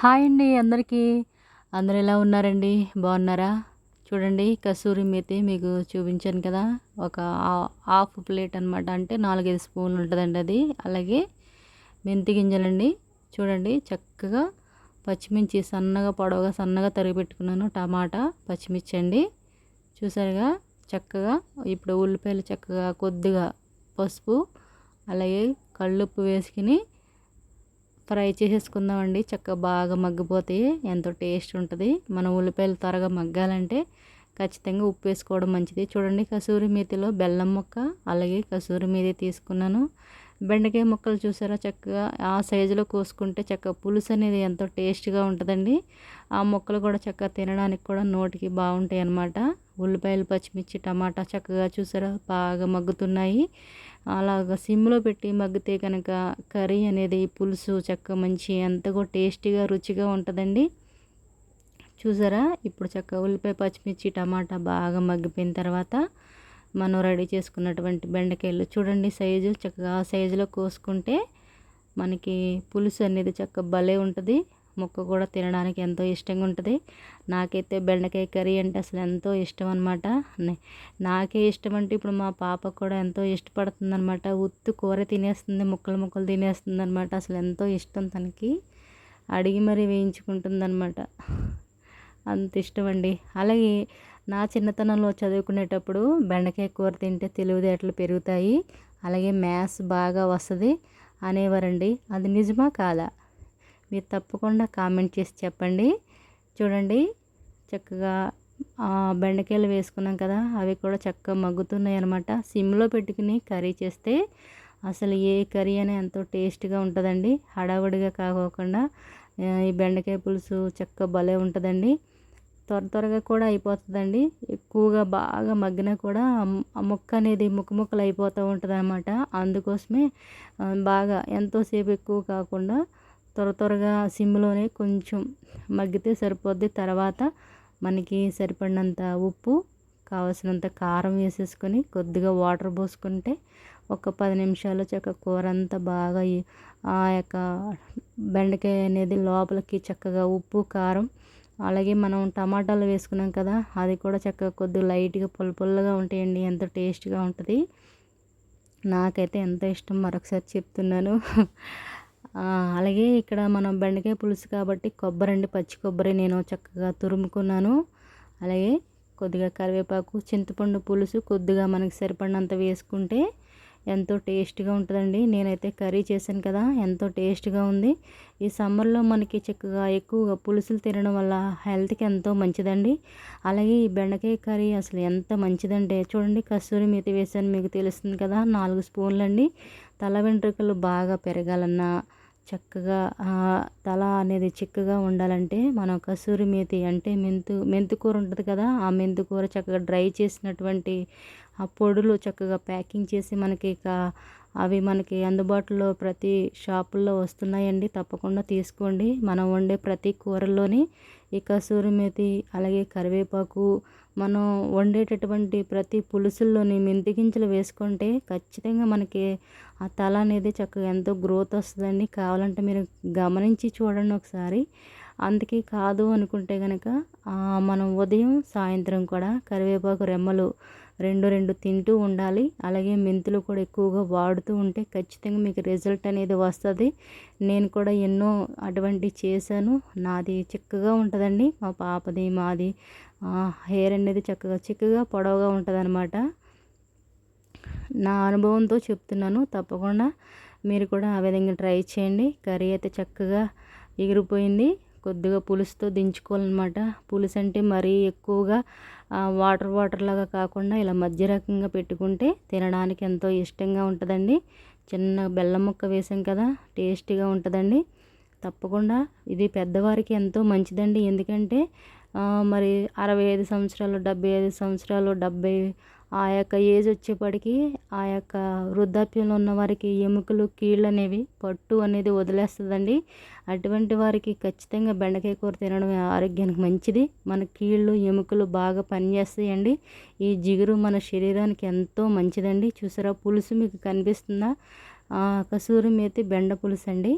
Hi అండి అందరికీ. అందరు ఎలా ఉన్నారండి? బాగున్నారా? చూడండి కసూరి మేతి మీకు చూపించాను కదా. ఒక హాఫ్ ప్లేట్ అనమాట అంటే నాలుగైదు స్పూన్లు ఉంటుందండి అది. అలాగే మెంతి గింజలండి. చూడండి చక్కగా పచ్చిమిర్చి సన్నగా పొడవుగా సన్నగా తరిగి పెట్టుకున్నాను. టమాటా పచ్చిమిర్చి అండి. చూసారుగా చక్కగా ఇప్పుడు ఉల్లిపాయలు చక్కగా కొద్దిగా పసుపు అలాగే కళ్ళుప్పు వేసుకుని ఫ్రై చేసేసుకుందామండి. చక్కగా బాగా మగ్గిపోతాయి ఎంతో టేస్ట్ ఉంటుంది. మనం ఉల్లిపాయలు త్వరగా మగ్గాలంటే ఖచ్చితంగా ఉప్పు వేసుకోవడం మంచిది. చూడండి కసూరి మేతిలో బెల్లం ముక్క అలాగే కసూరి మేతి తీసుకున్నాను. బెండకాయ ముక్కలు చూసారా? చక్కగా ఆ సైజులో కోసుకుంటే చక్కగా పులుసు అనేది ఎంతో టేస్ట్గా ఉంటుందండి. ఆ ముక్కలు కూడా చక్కగా తినడానికి కూడా నోటికి బాగుంటాయి అన్నమాట ఉల్లిపాయలు పచ్చిమిర్చి టమాటా చక్కగా చూసారా? బాగా మగ్గుతున్నాయి. అలాగ సిమ్లో పెట్టి మగ్గితే కనుక కర్రీ అనేది పులుసు చక్క మంచి ఎంతగో టేస్టీగా రుచిగా ఉంటుందండి. చూసారా? ఇప్పుడు చక్క ఉల్లిపాయ పచ్చిమిర్చి టమాటా బాగా మగ్గిపోయిన తర్వాత మనం రెడీ చేసుకున్నటువంటి బెండకాయలు. చూడండి సైజు చక్కగా ఆ సైజులో కోసుకుంటే మనకి పులుసు అనేది చక్క భలే ఉంటుంది. ముక్క కూడా తినడానికి ఎంతో ఇష్టంగా ఉంటుంది. నాకైతే బెండకాయ కర్రీ అంటే అసలు ఎంతో ఇష్టం అనమాట నాకే ఇష్టం అంటే ఇప్పుడు మా పాప కూడా ఎంతో ఇష్టపడుతుంది అనమాట ఉత్తు కూర తినేస్తుంది ముక్కలు ముక్కలు తినేస్తుంది అనమాట అసలు ఎంతో ఇష్టం తనకి. అడిగి మరీ వేయించుకుంటుంది అనమాట అంత ఇష్టం అండి. అలాగే నా చిన్నతనంలో చదువుకునేటప్పుడు బెండకాయ కూర తింటే తెలివితేటలు పెరుగుతాయి. అలాగే మ్యాథ్స్ బాగా వస్తుంది అనేవారండి. అది నిజమా కాదా? మీరు తప్పకుండా కామెంట్ చేసి చెప్పండి. చూడండి చక్కగా బెండకాయలు వేసుకున్నాం కదా అవి కూడా చక్కగా మగ్గుతున్నాయి అనమాట సిమ్లో పెట్టుకుని కర్రీ చేస్తే అసలు ఏ కర్రీ అయినా ఎంతో టేస్ట్గా ఉంటుందండి. హడావుడిగా కాకోకుండా ఈ బెండకాయ పులుసు చక్క భలే ఉంటుందండి. త్వర త్వరగా కూడా అయిపోతుందండి. ఎక్కువగా బాగా మగ్గినా కూడా ఆ ముక్క అనేది ముక్క ముక్కలు అయిపోతూ ఉంటుంది అనమాట అందుకోసమే బాగా ఎంతోసేపు ఎక్కువ కాకుండా త్వర త్వరగా సిమ్లోనే కొంచెం మగ్గితే సరిపోద్ది. తర్వాత మనకి సరిపడినంత ఉప్పు కావలసినంత కారం వేసేసుకొని కొద్దిగా వాటర్ పోసుకుంటే ఒక పది నిమిషాలు చక్క కూర అంతా బాగా ఆ యొక్క బెండకాయ అనేది లోపలికి చక్కగా ఉప్పు కారం అలాగే మనం టమాటాలు వేసుకున్నాం కదా అది కూడా చక్కగా కొద్దిగా లైట్గా పుల్ల పుల్లగా ఉంటాయండి. ఎంత టేస్ట్గా ఉంటుంది. నాకైతే ఎంత ఇష్టం మరొకసారి చెప్తున్నాను. అలాగే ఇక్కడ మనం బెండకాయ పులుసు కాబట్టి కొబ్బరి అండి పచ్చి కొబ్బరి నేను చక్కగా తురుముకున్నాను. అలాగే కొద్దిగా కరివేపాకు చింతపండు పులుసు కొద్దిగా మనకి సరిపడినంత వేసుకుంటే ఎంతో టేస్ట్గా ఉంటుందండి. నేనైతే కర్రీ చేశాను కదా ఎంతో టేస్ట్గా ఉంది. ఈ సమ్మర్లో మనకి చక్కగా ఎక్కువగా పులుసులు తినడం వల్ల హెల్త్కి ఎంతో మంచిదండి. అలాగే ఈ బెండకాయ కర్రీ అసలు ఎంత మంచిదంటే చూడండి కస్తూరి మీద వేసాను మీకు తెలుస్తుంది కదా నాలుగు స్పూన్లు అండి తల వెంట్రుకలు బాగా పెరగాలన్నా చక్కగా తల అనేది చిక్కగా ఉండాలంటే మనం కసూరి మేతి అంటే మెంతు మెంతుకూర ఉంటుంది కదా ఆ మెంతుకూర చక్కగా డ్రై చేసినటువంటి ఆ పొడులు చక్కగా ప్యాకింగ్ చేసి మనకి అవి మనకి అందుబాటులో ప్రతి షాపుల్లో వస్తున్నాయండి. తప్పకుండా తీసుకోండి. మనం వండే ప్రతి కూరల్లోని ఈ కసూరి మేతి అలాగే కరివేపాకు మనం వండేటటువంటి ప్రతి పులుసుల్లోని మెంతి గింజలు వేసుకుంటే ఖచ్చితంగా మనకి ఆ తల అనేది చక్కగా ఎంతో గ్రోత్ వస్తుందండి. కావాలంటే మీరు గమనించి చూడండి ఒకసారి. అందుకే కాదు అనుకుంటే కనుక మనం ఉదయం సాయంత్రం కూడా కరివేపాకు రెమ్మలు రెండు రెండు తింటూ ఉండాలి. అలాగే మెంతులు కూడా ఎక్కువగా వాడుతూ ఉంటే ఖచ్చితంగా మీకు రిజల్ట్ అనేది వస్తుంది. నేను కూడా ఎన్నో అటువంటి చేశాను. నాది చిక్కగా ఉంటుందండి. మా పాపది మాది హెయిర్ అనేది చక్కగా చిక్కగా పొడవుగా ఉంటుంది అనమాట నా అనుభవంతో చెప్తున్నాను. తప్పకుండా మీరు కూడా ఆ విధంగా ట్రై చేయండి. కర్రీ అయితే చక్కగా ఎగిరిపోయింది. కొద్దిగా పులుసుతో దించుకోవాలన్నమాట. పులుసు అంటే మరీ ఎక్కువగా వాటర్ వాటర్ లాగా కాకుండా ఇలా మధ్య రకంగా పెట్టుకుంటే తినడానికి ఎంతో ఇష్టంగా ఉంటుందండి. చిన్న బెల్లం ముక్క వేసాం కదా టేస్టీగా ఉంటుందండి. తప్పకుండా ఇది పెద్దవారికి ఎంతో మంచిదండి. ఎందుకంటే మరి అరవై ఐదు సంవత్సరాలు డెబ్బై ఐదు సంవత్సరాలు డెబ్బై ఆ యొక్క ఏజ్ వచ్చేప్పటికి ఆ యొక్క వృద్ధాప్యంలో ఉన్న వారికి ఎముకలు కీళ్ళు అనేవి పట్టు అనేది వదిలేస్తుందండి. అటువంటి వారికి ఖచ్చితంగా బెండకాయ కూర తినడం ఆరోగ్యానికి మంచిది. మన కీళ్ళు ఎముకలు బాగా పనిచేస్తాయండి. ఈ జిగురు మన శరీరానికి ఎంతో మంచిదండి. చూసారా పులుసు మీకు కనిపిస్తుందా? కసూరి మేతి బెండ పులుసు అండి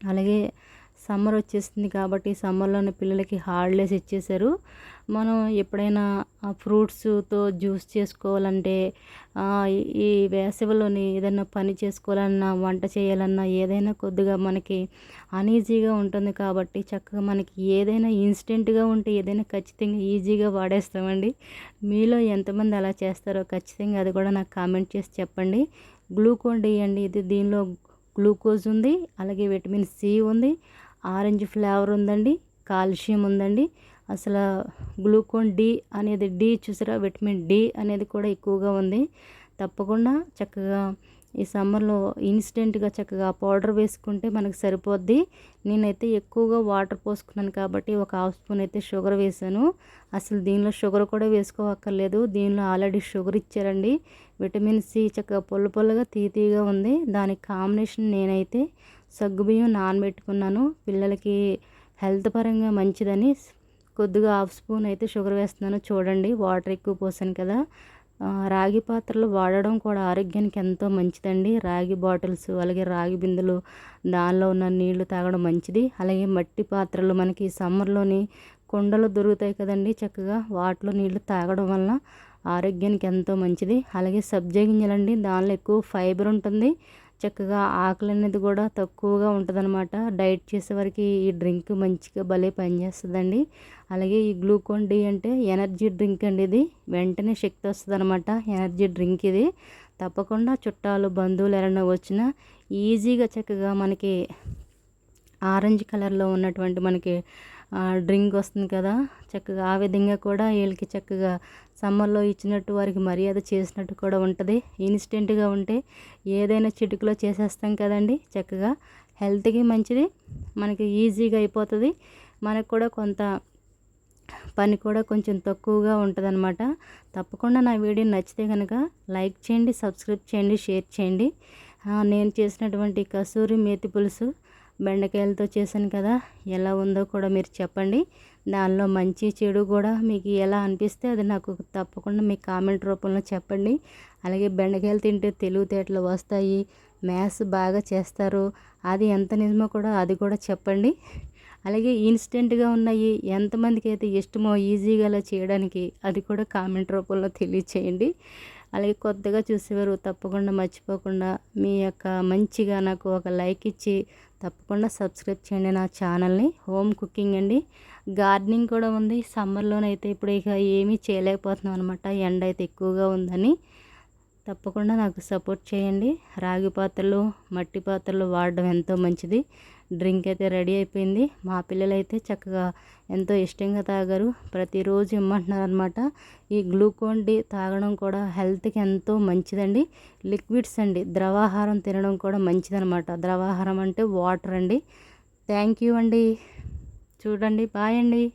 అలాగే సమ్మర్ వచ్చేసింది కాబట్టి సమ్మర్లోనే పిల్లలకి హాలిడేస్ ఇచ్చేశారు. మనం ఎప్పుడైనా ఫ్రూట్స్తో జ్యూస్ చేసుకోవాలంటే ఈ వేసవిలోని ఏదైనా పని చేసుకోవాలన్నా వంట చేయాలన్నా ఏదైనా కొద్దిగా మనకి అనీజీగా ఉంటుంది కాబట్టి చక్కగా మనకి ఏదైనా ఇన్స్టెంట్గా ఉంటే ఏదైనా ఖచ్చితంగా ఈజీగా వాడేస్తామండి. మీలో ఎంతమంది అలా చేస్తారో ఖచ్చితంగా అది కూడా నాకు కామెంట్ చేసి చెప్పండి. గ్లూకోన్ డి అండి ఇది దీనిలో గ్లూకోజ్ ఉంది అలాగే విటమిన్ సి ఉంది. ఆరెంజ్ ఫ్లేవర్ ఉందండి కాల్షియం ఉందండి. అసలు గ్లూకోన్ డి అనేది డి చూసారా విటమిన్ డి అనేది కూడా ఎక్కువగా ఉంది. తప్పకుండా చక్కగా ఈ సమ్మర్లో ఇన్స్టెంట్గా చక్కగా పౌడర్ వేసుకుంటే మనకు సరిపోద్ది. నేనైతే ఎక్కువగా వాటర్ పోసుకున్నాను కాబట్టి ఒక హాఫ్ స్పూన్ అయితే షుగర్ వేసాను. అసలు దీనిలో షుగర్ కూడా వేసుకోవక్కర్లేదు. దీనిలో ఆల్రెడీ షుగర్ ఇచ్చారండి. విటమిన్ సి చక్కగా పొల్ల పొల్లగా తీతీగా ఉంది. దానికి కాంబినేషన్ నేనైతే సగ్గుబియ్యం నానబెట్టుకున్నాను. పిల్లలకి హెల్త్ పరంగా మంచిదని. కొద్దిగా హాఫ్ స్పూన్ అయితే షుగర్ వేస్తున్నాను. చూడండి వాటర్ ఎక్కువ పోసాను కదా. రాగి పాత్రలు వాడడం కూడా ఆరోగ్యానికి ఎంతో మంచిదండి. రాగి బాటిల్స్ అలాగే రాగి బిందెలు దానిలో ఉన్న నీళ్ళు తాగడం మంచిది. అలాగే మట్టి పాత్రలు మనకి సమ్మర్లోని కుండలు దొరుకుతాయి కదండి చక్కగా. వాటిలో నీళ్ళు తాగడం వల్ల ఆరోగ్యానికి ఎంతో మంచిది. అలాగే సబ్జా గింజలండి దానిలో ఎక్కువ ఫైబర్ ఉంటుంది. చక్కగా ఆకలి అనేది కూడా తక్కువగా అనమాట డైట్ చేసేవారికి ఈ డ్రింక్ మంచిగా భలే పనిచేస్తుందండి. అలాగే ఈ గ్లూకోన్ డి అంటే ఎనర్జీ డ్రింక్ అండి ఇది వెంటనే శక్తి వస్తుంది అనమాట ఎనర్జీ డ్రింక్ ఇది. తప్పకుండా చుట్టాలు బంధువులు ఎవరైనా వచ్చినా ఈజీగా చక్కగా మనకి ఆరెంజ్ కలర్లో ఉన్నటువంటి మనకి డ్రింక్ వస్తుంది కదా చక్కగా ఆ విధంగా కూడా వీళ్ళకి చక్కగా సమ్మర్లో ఇచ్చినట్టు వారికి మర్యాద చేసినట్టు కూడా ఉంటుంది. ఇన్స్టెంట్గా ఉంటే ఏదైనా చిటుకులో చేసేస్తాం కదండి చక్కగా హెల్త్కి మంచిది మనకి ఈజీగా అయిపోతుంది. మనకు కూడా కొంత పని కూడా కొంచెం తక్కువగా ఉంటుంది అనమాట తప్పకుండా నా వీడియో నచ్చితే కనుక లైక్ చేయండి సబ్స్క్రైబ్ చేయండి షేర్ చేయండి. నేను చేసినటువంటి కసూరి మేతి పులుసు బెండకాయలతో చేశాను కదా ఎలా ఉందో కూడా మీరు చెప్పండి. దానిలో మంచి చెడు కూడా మీకు ఎలా అనిపిస్తే అది నాకు తప్పకుండా మీ కామెంట్ రూపంలో చెప్పండి. అలాగే బెండకాయలు తింటే తెలివితేటలు వస్తాయి మ్యాథ్స్ బాగా చేస్తారు అది ఎంత నిజమో కూడా అది కూడా చెప్పండి. అలాగే ఇన్స్టెంట్గా ఉన్నాయి ఎంతమందికి అయితే ఇష్టమో ఈజీగా అలా చేయడానికి అది కూడా కామెంట్ రూపంలో తెలియచేయండి. అలాగే కొత్తగా చూసేవారు తప్పకుండా మర్చిపోకుండా మీ యొక్క మంచిగా నాకు ఒక లైక్ ఇచ్చి తప్పకుండా సబ్స్క్రైబ్ చేయండి నా ఛానల్ని. హోమ్ కుకింగ్ అండి. గార్డెనింగ్ కూడా ఉంది. సమ్మర్లోనైతే ఇప్పుడు ఇక ఏమీ చేయలేకపోతున్నాం అనమాట ఎండ అయితే ఎక్కువగా ఉందని. తప్పకుండా నాకు సపోర్ట్ చేయండి. రాగి పాత్రలు మట్టి పాత్రలు వాడడం ఎంతో మంచిది. డ్రింక్ అయితే రెడీ అయిపోయింది. మా పిల్లలైతే చక్కగా ఎంతో ఇష్టంగా తాగారు. ప్రతిరోజు ఇమ్మంటున్నారు అనమాట ఈ గ్లూకోన్ డి తాగడం కూడా హెల్త్కి ఎంతో మంచిదండి. లిక్విడ్స్ అండి. ద్రవాహారం తినడం కూడా మంచిదనమాట ద్రవాహారం అంటే వాటర్ అండి. థ్యాంక్ యూ అండి. చూడండి. బాయ్ అండి.